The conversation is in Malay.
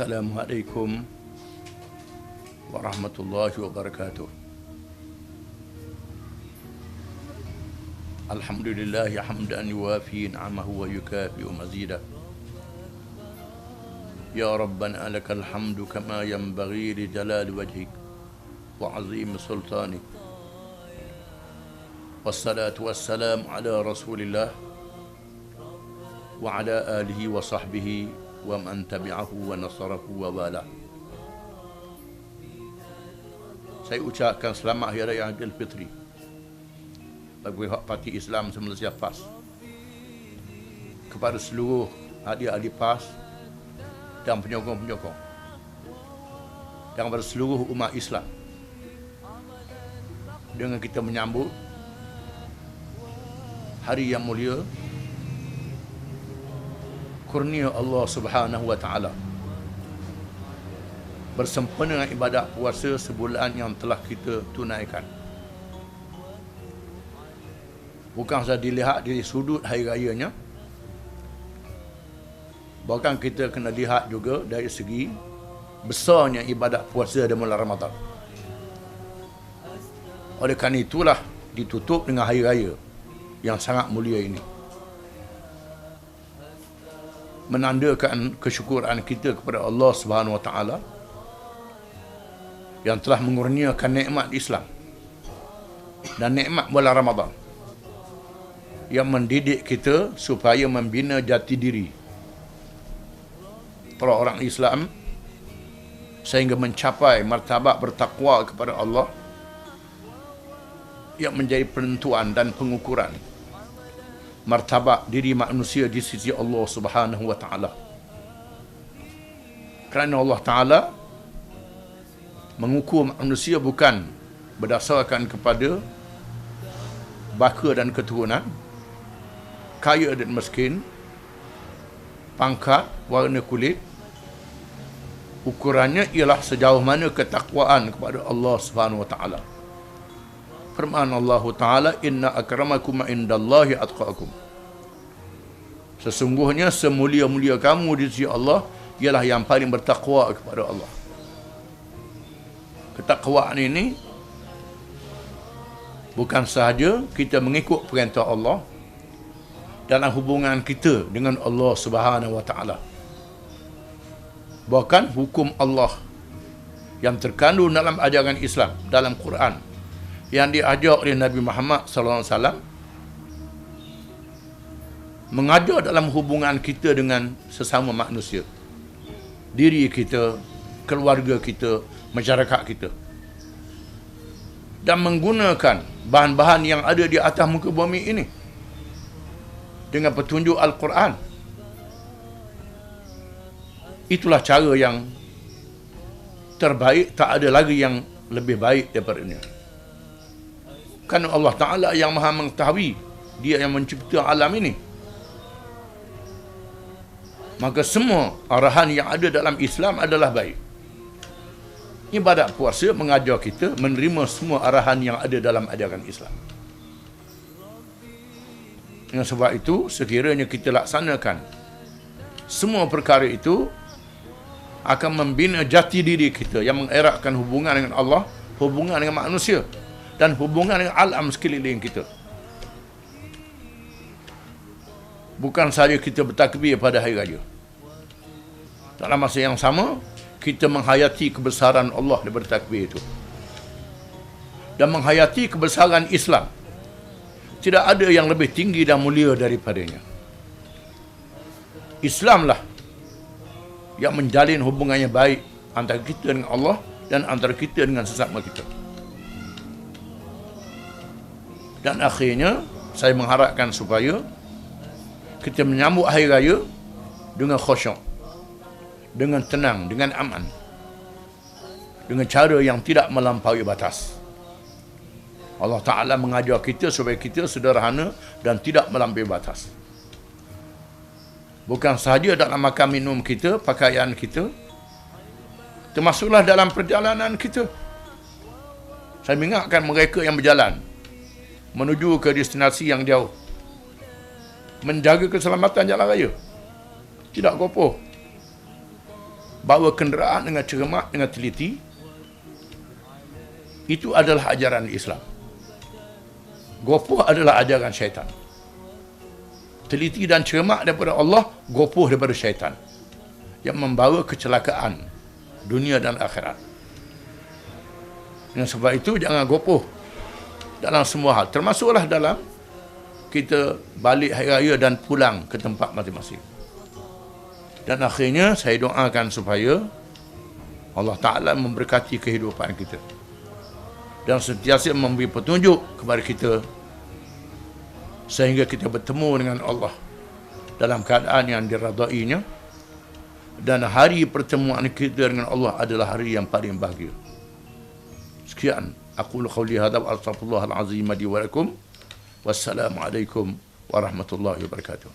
السلام عليكم ورحمة الله وبركاته. الحمد لله حمدا يوافي نعمه ويكافئ مزيده. يا ربنا لك الحمد كما ينبغي لجلال وجهك وعظيم سلطانك. والصلاة والسلام على رسول الله وعلى آله وصحبه ومن تبعه ونصره ووالاه Saya ucapkan selamat Hari Raya Aidil Fitri bagi hak parti Islam Malaysia PAS kepada seluruh ahli-ahli PAS dan penyokong-penyokong dan kepada seluruh umat Islam dengan kita menyambut hari yang mulia kurnia Allah Subhanahu wa taala bersempena dengan ibadat puasa sebulan yang telah kita tunaikan. Bukan sahaja dilihat dari sudut hari rayanya, bahkan kita kena lihat juga dari segi besarnya ibadat puasa di bulan Ramadan. Oleh kerana itulah ditutup dengan hari raya yang sangat mulia ini. Menandakan kesyukuran kita kepada Allah Subhanahu Wa Taala yang telah mengurniakan nikmat Islam dan nikmat bulan Ramadan yang mendidik kita supaya membina jati diri para orang Islam sehingga mencapai martabat bertakwa kepada Allah yang menjadi penentuan dan pengukuran martabat diri manusia di sisi Allah Subhanahu wa taala. Kerana Allah taala mengukur manusia bukan berdasarkan kepada baka dan keturunan, kaya dan miskin, pangkat, warna kulit. Ukurannya ialah sejauh mana ketakwaan kepada Allah Subhanahu wa taala. Firman Allah taala, "Inna akramakum indallahi atqakum." Sesungguhnya semulia-mulia kamu di sisi Allah ialah yang paling bertakwa kepada Allah ketakwaan ini bukan sahaja kita mengikut perintah Allah dalam hubungan kita dengan Allah Subhanahu wa taala. Bahkan hukum Allah yang terkandung dalam ajaran Islam dalam Quran yang diajar oleh Nabi Muhammad sallallahu alaihi wasallam mengajar dalam hubungan kita dengan sesama manusia. Diri kita, keluarga kita, masyarakat kita. Dan menggunakan bahan-bahan yang ada di atas muka bumi ini dengan petunjuk Al-Quran. Itulah cara yang terbaik tak ada lagi yang lebih baik daripada ini kerana Allah Ta'ala yang maha mengetahui. Dia yang mencipta alam ini. Maka semua arahan yang ada dalam Islam adalah baik. Ibadat puasa mengajar kita menerima semua arahan yang ada dalam ajaran Islam. Dengan sebab itu, sekiranya kita laksanakan semua perkara itu akan membina jati diri kita yang mengeratkan hubungan dengan Allah, hubungan dengan manusia dan hubungan dengan alam sekeliling kita. Bukan saja kita bertakbir pada hari raya. Dalam masa yang sama, kita menghayati kebesaran Allah daripada takbir itu. Dan menghayati kebesaran Islam. Tidak ada yang lebih tinggi dan mulia daripadanya. Islamlah yang menjalin hubungannya baik antara kita dengan Allah dan antara kita dengan sesama kita. Dan akhirnya, saya mengharapkan supaya kita menyambut hari raya dengan khusyuk dengan tenang, dengan aman. Dengan cara yang tidak melampaui batas. Allah Ta'ala mengajar kita supaya kita sederhana dan tidak melampaui batas. Bukan sahaja dalam makan minum kita, pakaian kita, termasuklah dalam perjalanan kita. Saya mengingatkan mereka yang berjalan menuju ke destinasi yang jauh. Menjaga keselamatan jalan raya. Tidak kopoh. Bawa kenderaan dengan cermat dengan teliti. Itu adalah ajaran Islam. Gopoh adalah ajaran syaitan. Teliti dan cermat daripada Allah gopoh daripada syaitan. Yang membawa kecelakaan dunia dan akhirat. Dengan sebab itu jangan gopoh dalam semua hal termasuklah dalam kita balik hari raya dan pulang ke tempat masing-masing dan akhirnya saya doakan supaya Allah Ta'ala memberkati kehidupan kita. Dan sentiasa memberi petunjuk kepada kita sehingga kita bertemu dengan Allah dalam keadaan yang diradainya dan hari pertemuan kita dengan Allah adalah hari yang paling bahagia. Sekian أقول قولي هذا وأستغفر الله العظيم لي ولكم والسلام عليكم ورحمة الله وبركاته.